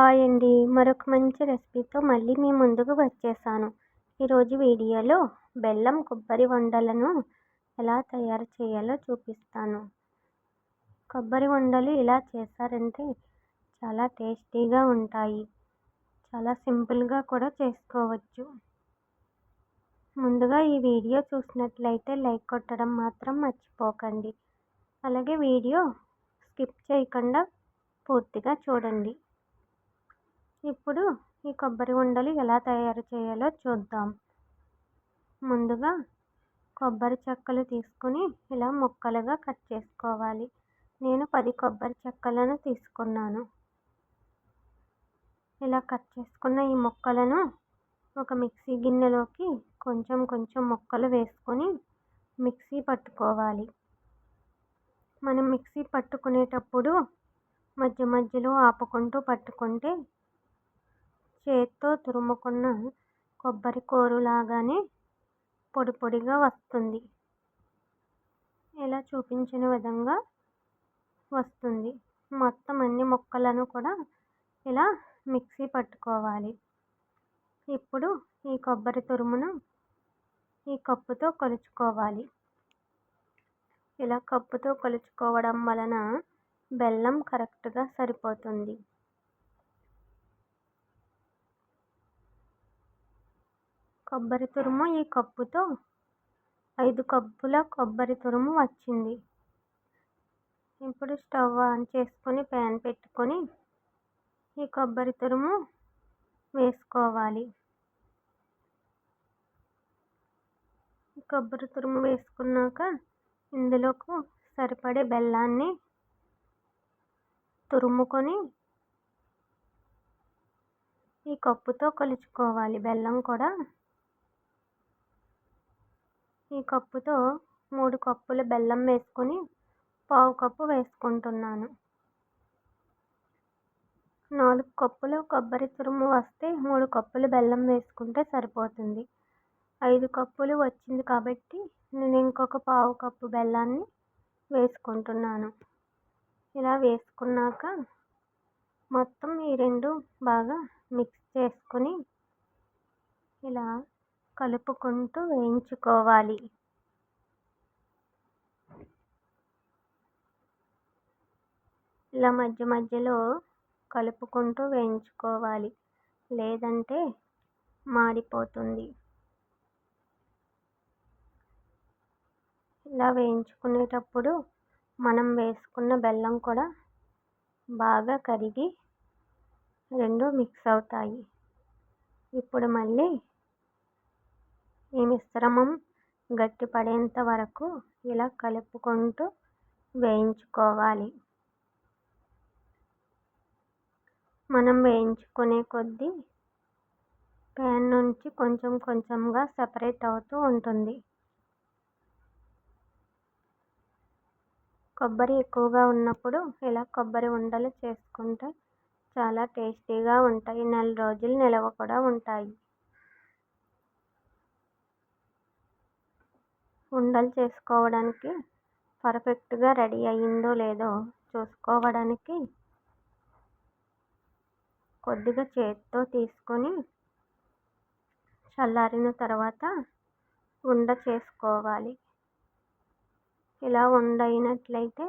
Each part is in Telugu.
హాయ్ అండి మరొక మంచి రెసిపీతో మళ్ళీ మీ ముందుకు వచ్చేసాను. ఈరోజు వీడియోలో బెల్లం కొబ్బరి వండలను ఎలా తయారు చేయాలో చూపిస్తాను. కొబ్బరి వండలు ఇలా చేశారంటే చాలా టేస్టీగా ఉంటాయి. చాలా సింపుల్గా కూడా చేసుకోవచ్చు. ముందుగా ఈ వీడియో చూసినట్లయితే లైక్ కొట్టడం మాత్రం మర్చిపోకండి. అలాగే వీడియో స్కిప్ చేయకుండా పూర్తిగా చూడండి. ఇప్పుడు ఈ కొబ్బరి ఉండలు ఎలా తయారు చేయాలో చూద్దాం. ముందుగా కొబ్బరి చెక్కలు తీసుకుని ఇలా ముక్కలుగా కట్ చేసుకోవాలి. నేను పది కొబ్బరి చెక్కలను తీసుకున్నాను. ఇలా కట్ చేసుకున్న ఈ ముక్కలను ఒక మిక్సీ గిన్నెలోకి కొంచెం కొంచెం ముక్కలు వేసుకొని మిక్సీ పట్టుకోవాలి. మనం మిక్సీ పట్టుకునేటప్పుడు మధ్య మధ్యలో ఆపుకుంటూ పట్టుకుంటే చేత్తో తురుముకున్న కొబ్బరి కూరలాగానే పొడి పొడిగా వస్తుంది. ఇలా చూపించిన విధంగా వస్తుంది. మొత్తం అన్ని ముక్కలను కూడా ఇలా మిక్సీ పట్టుకోవాలి. ఇప్పుడు ఈ కొబ్బరి తురుమును ఈ కప్పుతో కొలుచుకోవాలి. ఇలా కప్పుతో కొలుచుకోవడం వలన బెల్లం కరెక్ట్గా సరిపోతుంది. కొబ్బరి తురుము ఈ కప్పుతో ఐదు కప్పుల కొబ్బరి తురుము వచ్చింది. ఇప్పుడు స్టవ్ ఆన్ చేసుకొని ప్యాన్ పెట్టుకొని ఈ కొబ్బరి తురుము వేసుకోవాలి. కొబ్బరి తురుము వేసుకున్నాక ఇందులోకి సరిపడే బెల్లాన్ని తురుముకొని ఈ కప్పుతో కొలుచుకోవాలి. బెల్లం కూడా ఈ కప్పుతో మూడు కప్పుల బెల్లం వేసుకొని పావు కప్పు వేసుకుంటున్నాను. నాలుగు కప్పులు కొబ్బరి తురుము వస్తే మూడు కప్పులు బెల్లం వేసుకుంటే సరిపోతుంది. ఐదు కప్పులు వచ్చింది కాబట్టి నేను ఇంకొక పావు కప్పు బెల్లాన్ని వేసుకుంటున్నాను. ఇలా వేసుకున్నాక మొత్తం ఈ రెండు బాగా మిక్స్ చేసుకొని ఇలా కలుపుకుంటూ వేయించుకోవాలి. ఇలా మధ్య మధ్యలో కలుపుకుంటూ వేయించుకోవాలి. లేదంటే మాడిపోతుంది. ఇలా వేయించుకునేటప్పుడు మనం వేసుకున్న బెల్లం కూడా బాగా కరిగి రెండు మిక్స్ అవుతాయి. ఇప్పుడు మళ్ళీ ఈ మిశ్రమం గట్టిపడేంత వరకు ఇలా కలుపుకుంటూ వేయించుకోవాలి. మనం వేయించుకునే కొద్దీ ప్యాన్ నుంచి కొంచెం కొంచెంగా సపరేట్ అవుతూ ఉంటుంది. కొబ్బరి ఎక్కువగా ఉన్నప్పుడు ఇలా కొబ్బరి ఉండలు చేసుకుంటే చాలా టేస్టీగా ఉంటాయి. నెల రోజులు నిలవ కూడా ఉంటాయి. ఉండలు చేసుకోవడానికి పర్ఫెక్ట్గా రెడీ అయ్యిందో లేదో చూసుకోవడానికి కొద్దిగా చేతితో తీసుకొని చల్లారిన తర్వాత ఉండ చేసుకోవాలి. ఇలా ఉండ అయినట్లయితే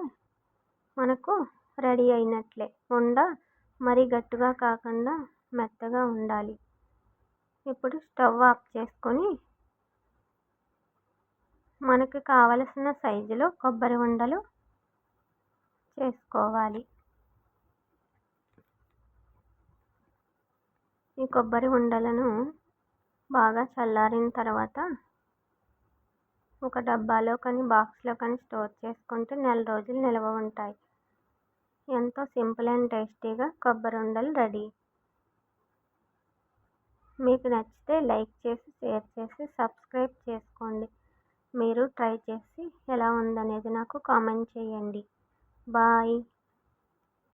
మనకు రెడీ అయినట్లే. ఉండ మరీ గట్టిగా కాకుండా మెత్తగా ఉండాలి. ఇప్పుడు స్టవ్ ఆఫ్ చేసుకొని మనకి కావలసిన సైజులో కొబ్బరి ఉండలు చేసుకోవాలి. ఈ కొబ్బరి ఉండలను బాగా చల్లారిన తర్వాత ఒక డబ్బాలో కానీ బాక్స్లో కానీ స్టోర్ చేసుకుంటే నెల రోజులు నిల్వ ఉంటాయి. ఎంతో సింపుల్ అండ్ టేస్టీగా కొబ్బరి ఉండలు రెడీ. మీకు నచ్చితే లైక్ చేసి షేర్ చేసి సబ్స్క్రైబ్ చేసుకోండి. మీరు ట్రై చేసి ఎలా ఉందనేది నాకు కామెంట్ చేయండి. బాయ్.